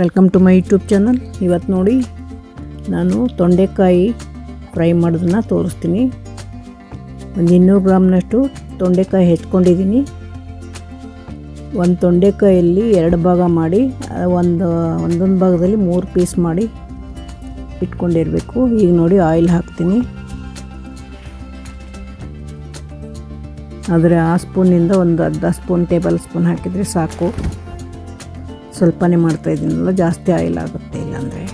Welcome to my YouTube channel ಇವತ್ತು ನೋಡಿ ನಾನು ತೊಂಡೆಕಾಯಿ ಫ್ರೈ ಮಾಡೋದನ್ನ ತೋರಿಸ್ತೀನಿ. ಒಂದು ಇನ್ನೂರು ಗ್ರಾಮ್ನಷ್ಟು ತೊಂಡೆಕಾಯಿ ಹೆಚ್ಕೊಂಡಿದ್ದೀನಿ. ಒಂದು ತೊಂಡೆಕಾಯಲ್ಲಿ ಎರಡು ಭಾಗ ಮಾಡಿ ಒಂದು, ಒಂದೊಂದು ಭಾಗದಲ್ಲಿ ಮೂರು ಪೀಸ್ ಮಾಡಿ ಇಟ್ಕೊಂಡಿರಬೇಕು. ಈಗ ನೋಡಿ ಆಯಿಲ್ ಹಾಕ್ತೀನಿ. ಆದರೆ ಆ ಸ್ಪೂನಿಂದ ಒಂದು ಅರ್ಧ ಸ್ಪೂನ್ ಟೇಬಲ್ ಸ್ಪೂನ್ ಹಾಕಿದರೆ ಸಾಕು. ಸ್ವಲ್ಪನೇ ಮಾಡ್ತಾ ಇದ್ದೀನಲ್ಲ, ಜಾಸ್ತಿ ಆಯಿಲ್ ಆಗುತ್ತೆ ಇಲ್ಲಾಂದರೆ.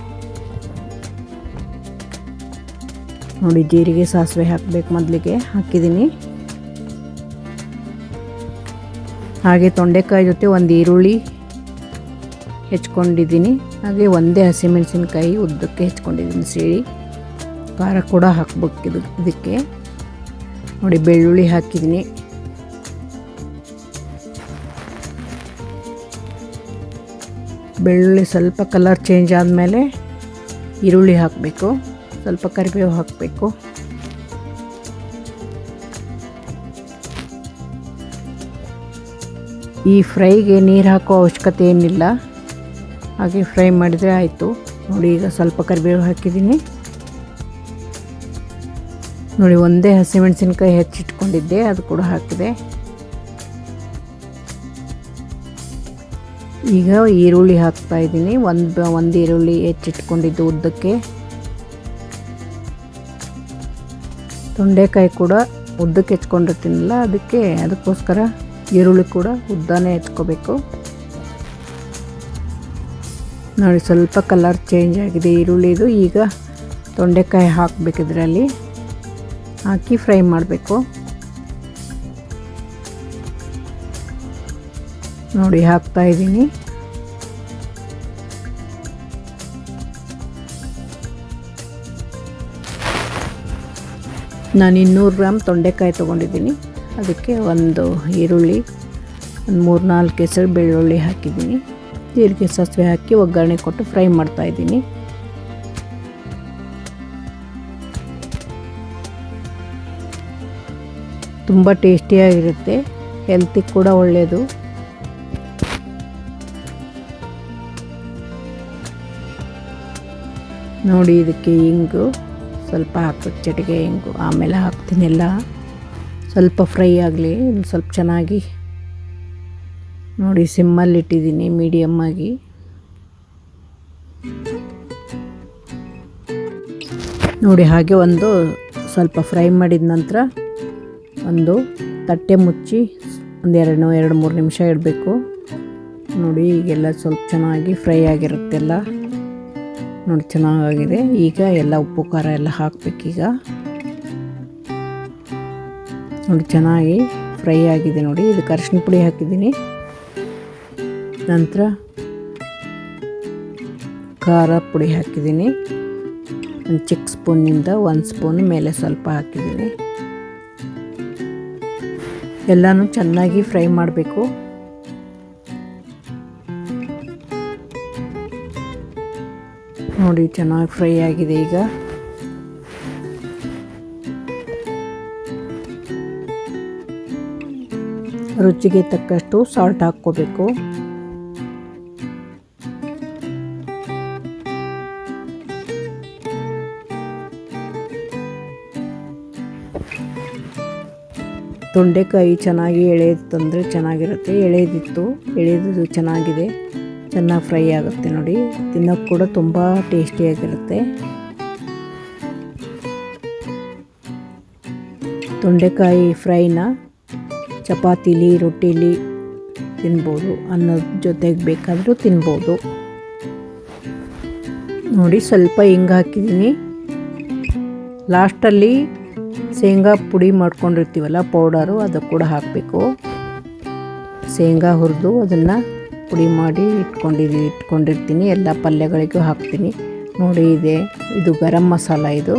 ನೋಡಿ, ಜೀರಿಗೆ ಸಾಸಿವೆ ಹಾಕಬೇಕು ಮೊದಲಿಗೆ, ಹಾಕಿದ್ದೀನಿ. ಹಾಗೆ ತೊಂಡೆಕಾಯಿ ಜೊತೆ ಒಂದು ಈರುಳ್ಳಿ ಹೆಚ್ಕೊಂಡಿದ್ದೀನಿ. ಹಾಗೆ ಒಂದೇ ಹಸಿಮೆಣಸಿನ್ಕಾಯಿ ಉದ್ದಕ್ಕೆ ಹೆಚ್ಕೊಂಡಿದ್ದೀನಿ ಸೀಳಿ. ಖಾರ ಕೂಡ ಹಾಕ್ಬೇಕು ಇದು, ಇದಕ್ಕೆ. ನೋಡಿ, ಬೆಳ್ಳುಳ್ಳಿ ಹಾಕಿದ್ದೀನಿ. ಬೆಳ್ಳುಳ್ಳಿ ಸ್ವಲ್ಪ ಕಲರ್ ಚೇಂಜ್ ಆದಮೇಲೆ ಈರುಳ್ಳಿ ಹಾಕಬೇಕು. ಸ್ವಲ್ಪ ಕರಿಬೇವು ಹಾಕಬೇಕು. ಈ ಫ್ರೈಗೆ ನೀರು ಹಾಕೋ ಅವಶ್ಯಕತೆ ಏನಿಲ್ಲ. ಹಾಗೆ ಫ್ರೈ ಮಾಡಿದರೆ ಆಯಿತು. ನೋಡಿ ಈಗ ಸ್ವಲ್ಪ ಕರಿಬೇವು ಹಾಕಿದ್ದೀನಿ. ನೋಡಿ ಒಂದೇ ಹಸಿಮೆಣಸಿನ್ಕಾಯಿ ಹೆಚ್ಚಿಟ್ಕೊಂಡಿದ್ದೆ, ಅದು ಕೂಡ ಹಾಕಿದೆ. ಈಗ ಈರುಳ್ಳಿ ಹಾಕ್ತಾ ಇದ್ದೀನಿ. ಒಂದು ಒಂದು ಈರುಳ್ಳಿ ಹೆಚ್ಚಿಟ್ಕೊಂಡಿದ್ದು ಉದ್ದಕ್ಕೆ. ತೊಂಡೆಕಾಯಿ ಕೂಡ ಉದ್ದಕ್ಕೆ ಹೆಚ್ಕೊಂಡಿರ್ತೀನಲ್ಲ ಅದಕ್ಕೆ ಅದಕ್ಕೋಸ್ಕರ ಈರುಳ್ಳಿ ಕೂಡ ಉದ್ದಾನೇ ಹೆಚ್ಕೋಬೇಕು ನೋಡಿ, ಸ್ವಲ್ಪ ಕಲರ್ ಚೇಂಜ್ ಆಗಿದೆ ಈರುಳ್ಳಿದು. ಈಗ ತೊಂಡೆಕಾಯಿ ಹಾಕಬೇಕು ಇದರಲ್ಲಿ. ಹಾಕಿ ಫ್ರೈ ಮಾಡಬೇಕು. ನೋಡಿ, ಹಾಕ್ತಾ ಇದ್ದೀನಿ. ನಾನು ಇನ್ನೂರು ಗ್ರಾಮ್ ತೊಂಡೆಕಾಯಿ ತೊಗೊಂಡಿದ್ದೀನಿ. ಅದಕ್ಕೆ ಒಂದು ಈರುಳ್ಳಿ, ಒಂದು ಮೂರು ನಾಲ್ಕು ಹೆಸರು ಬೆಳ್ಳುಳ್ಳಿ ಹಾಕಿದ್ದೀನಿ. ಜೀರಿಗೆ ಸಾಸಿವೆ ಹಾಕಿ ಒಗ್ಗರಣೆ ಕೊಟ್ಟು ಫ್ರೈ ಮಾಡ್ತಾ ಇದ್ದೀನಿ. ತುಂಬ ಟೇಸ್ಟಿಯಾಗಿರುತ್ತೆ ಹೆಲ್ತಿಗೆ ಕೂಡ ಒಳ್ಳೆಯದು ನೋಡಿ ಇದಕ್ಕೆ ಹಿಂಗು ಸ್ವಲ್ಪ ಹಾಕ್ಬೇಕು ಚಟಿಗೆ ಹಿಂಗು ಆಮೇಲೆ ಹಾಕ್ತೀನಿ ಎಲ್ಲ. ಸ್ವಲ್ಪ ಫ್ರೈ ಆಗಲಿ ಸ್ವಲ್ಪ ಚೆನ್ನಾಗಿ ನೋಡಿ, ಸಿಮ್ಮಲ್ಲಿ ಇಟ್ಟಿದ್ದೀನಿ ಮೀಡಿಯಮ್ ಆಗಿ. ನೋಡಿ, ಹಾಗೆ ಒಂದು ಸ್ವಲ್ಪ ಫ್ರೈ ಮಾಡಿದ ನಂತರ ಒಂದು ತಟ್ಟೆ ಮುಚ್ಚಿ ಒಂದು ಎರಡು ಎರಡು, ಮೂರು ನಿಮಿಷ ಇಡಬೇಕು. ನೋಡಿ, ಈಗೆಲ್ಲ ಸ್ವಲ್ಪ ಚೆನ್ನಾಗಿ ಫ್ರೈ ಆಗಿರುತ್ತೆಲ್ಲ ನೋಡಿ ಚೆನ್ನಾಗಿದೆ ಈಗ ಎಲ್ಲ ಉಪ್ಪು, ಖಾರ ಎಲ್ಲ ಹಾಕಬೇಕೀಗ. ನೋಡಿ, ಚೆನ್ನಾಗಿ ಫ್ರೈ ಆಗಿದೆ ನೋಡಿ. ಇದಕ್ಕೆ ಅರಿಶಿನ ಪುಡಿ ಹಾಕಿದ್ದೀನಿ. ನಂತರ ಖಾರ ಪುಡಿ ಹಾಕಿದ್ದೀನಿ. ಒಂದು ಚಿಕ್ಕ ಸ್ಪೂನಿಂದ ಒಂದು ಸ್ಪೂನ್ ಮೇಲೆ ಸ್ವಲ್ಪ ಹಾಕಿದ್ದೀನಿ. ಎಲ್ಲನೂ ಚೆನ್ನಾಗಿ ಫ್ರೈ ಮಾಡಬೇಕು. ನೋಡಿ, ಚೆನ್ನಾಗಿ ಫ್ರೈ ಆಗಿದೆ ಈಗ. ರುಚಿಗೆ ತಕ್ಕಷ್ಟು ಸಾಲ್ಟ್ ಹಾಕ್ಕೋಬೇಕು. ತೊಂಡೆಕಾಯಿ ಚೆನ್ನಾಗಿ ಎಳೆದಿತ್ತಂದರೆ ಚೆನ್ನಾಗಿರುತ್ತೆ. ಎಳೆದಿತ್ತು ಎಳೆದಿದ್ದು ಚೆನ್ನಾಗಿದೆ. ಚೆನ್ನಾಗಿ ಫ್ರೈ ಆಗುತ್ತೆ ನೋಡಿ. ತಿನ್ನೋಕ್ಕೆ ಕೂಡ ತುಂಬ ಟೇಸ್ಟಿಯಾಗಿರುತ್ತೆ ತೊಂಡೆಕಾಯಿ ಫ್ರೈನ ಚಪಾತಿಲಿ, ರೊಟ್ಟಿಲಿ ತಿನ್ಬೋದು. ಅನ್ನೋದ ಜೊತೆಗೆ ಬೇಕಾದರೂ ತಿನ್ಬೋದು. ನೋಡಿ, ಸ್ವಲ್ಪ ಹಿಂಗೆ ಹಾಕಿದ್ದೀನಿ ಲಾಸ್ಟಲ್ಲಿ ಶೇಂಗಾ ಪುಡಿ ಮಾಡ್ಕೊಂಡಿರ್ತೀವಲ್ಲ, ಪೌಡರು ಅದು ಕೂಡ ಹಾಕಬೇಕು. ಶೇಂಗಾ ಹುರಿದು ಅದನ್ನು ಪುಡಿ ಮಾಡಿ ಇಟ್ಕೊಂಡಿದ್ದೀವಿ ಇಟ್ಕೊಂಡಿರ್ತೀನಿ. ಎಲ್ಲ ಪಲ್ಯಗಳಿಗೂ ಹಾಕ್ತೀನಿ. ನೋಡಿ ಇದೆ, ಇದು ಗರಂ ಮಸಾಲ ಇದು.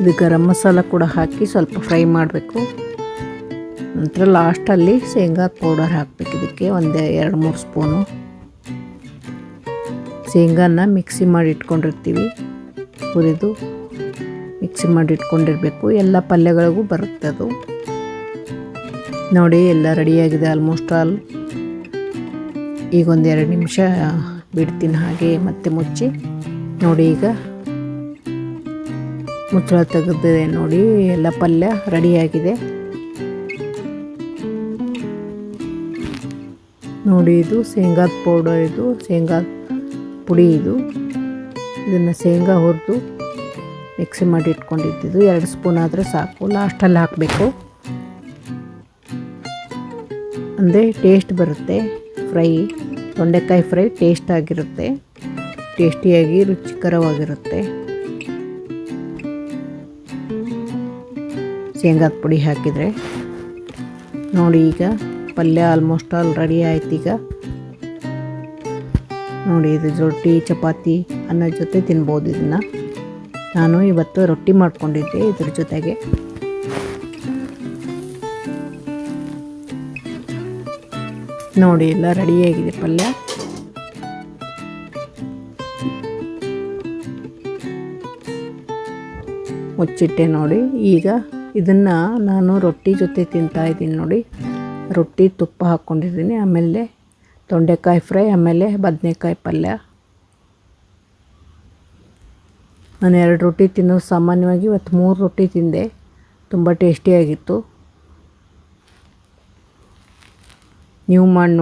ಇದು ಗರಂ ಮಸಾಲ ಕೂಡ ಹಾಕಿ ಸ್ವಲ್ಪ ಫ್ರೈ ಮಾಡಬೇಕು. ನಂತರ ಲಾಸ್ಟಲ್ಲಿ ಶೇಂಗಾ ಪೌಡರ್ ಹಾಕಬೇಕು ಇದಕ್ಕೆ, ಒಂದು ಎರಡು ಮೂರು ಸ್ಪೂನು. ಶೇಂಗಾನ ಮಿಕ್ಸಿ ಮಾಡಿ ಇಟ್ಕೊಂಡಿರ್ತೀವಿ. ಹುರಿದು ಮಿಕ್ಸಿ ಮಾಡಿ ಇಟ್ಕೊಂಡಿರಬೇಕು ಎಲ್ಲ ಪಲ್ಯಗಳಿಗೂ ಬರುತ್ತೆ ಅದು. ನೋಡಿ, ಎಲ್ಲ ರೆಡಿಯಾಗಿದೆ ಆಲ್ಮೋಸ್ಟ್ ಆಲ್ ಈಗ ಒಂದು ಎರಡು ನಿಮಿಷ ಬಿಡ್ತೀನಿ ಹಾಗೆ ಮತ್ತೆ ಮುಚ್ಚಿ. ನೋಡಿ ಈಗ ಮುಚ್ಚಳ ತೆಗೆದಿದೆ ನೋಡಿ. ಎಲ್ಲ ಪಲ್ಯ ರೆಡಿಯಾಗಿದೆ ನೋಡಿ ಇದು ಶೇಂಗಾದ ಪೌಡರ್ ಇದು, ಶೇಂಗಾದ ಪುಡಿ ಇದು. ಇದನ್ನು ಶೇಂಗಾ ಹುರಿದು ಮಿಕ್ಸಿ ಮಾಡಿ ಇಟ್ಕೊಂಡಿದ್ದು ಎರಡು ಸ್ಪೂನ್ ಆದರೆ ಸಾಕು. ಲಾಸ್ಟಲ್ಲಿ ಹಾಕಬೇಕು. ಅಂದರೆ ಟೇಸ್ಟ್ ಬರುತ್ತೆ. ಫ್ರೈ, ತೊಂಡೆಕಾಯಿ ಫ್ರೈ ಟೇಸ್ಟ್ ಆಗಿರುತ್ತೆ. ಟೇಸ್ಟಿಯಾಗಿ ರುಚಿಕರವಾಗಿರುತ್ತೆ. ಶೇಂಗಾದ ಪುಡಿ ಹಾಕಿದರೆ. ನೋಡಿ ಈಗ ಪಲ್ಯ ಆಲ್ಮೋಸ್ಟ್ ಆಲ್ ರೆಡಿ ಆಯ್ತು ಈಗ. ನೋಡಿ, ಇದು ರೊಟ್ಟಿ ಚಪಾತಿ, ಅನ್ನೋ ಜೊತೆ ತಿನ್ಬೋದು ಇದನ್ನು. ನಾನು ಇವತ್ತು ರೊಟ್ಟಿ ಮಾಡ್ಕೊಂಡಿದ್ದೆ ಇದ್ರ ಜೊತೆಗೆ. ನೋಡಿ, ಎಲ್ಲ ರೆಡಿಯಾಗಿದೆ ಪಲ್ಯ. ಮುಚ್ಚಿಟ್ಟೆ ನೋಡಿ. ಈಗ ಇದನ್ನು ನಾನು ರೊಟ್ಟಿ ಜೊತೆ ತಿಂತಾ ಇದ್ದೀನಿ ನೋಡಿ. ರೊಟ್ಟಿ ತುಪ್ಪ ಹಾಕ್ಕೊಂಡಿದ್ದೀನಿ ಆಮೇಲೆ ತೊಂಡೆಕಾಯಿ ಫ್ರೈ, ಆಮೇಲೆ ಬದನೆಕಾಯಿ ಪಲ್ಯ. ನಾನು ಎರಡು ರೊಟ್ಟಿ ತಿನ್ನೋದು ಸಾಮಾನ್ಯವಾಗಿ ಇವತ್ತು ಮೂರು ರೊಟ್ಟಿ ತಿಂದೆ. ತುಂಬ ಟೇಸ್ಟಿಯಾಗಿತ್ತು. ನೀವು ಮಾಡಿ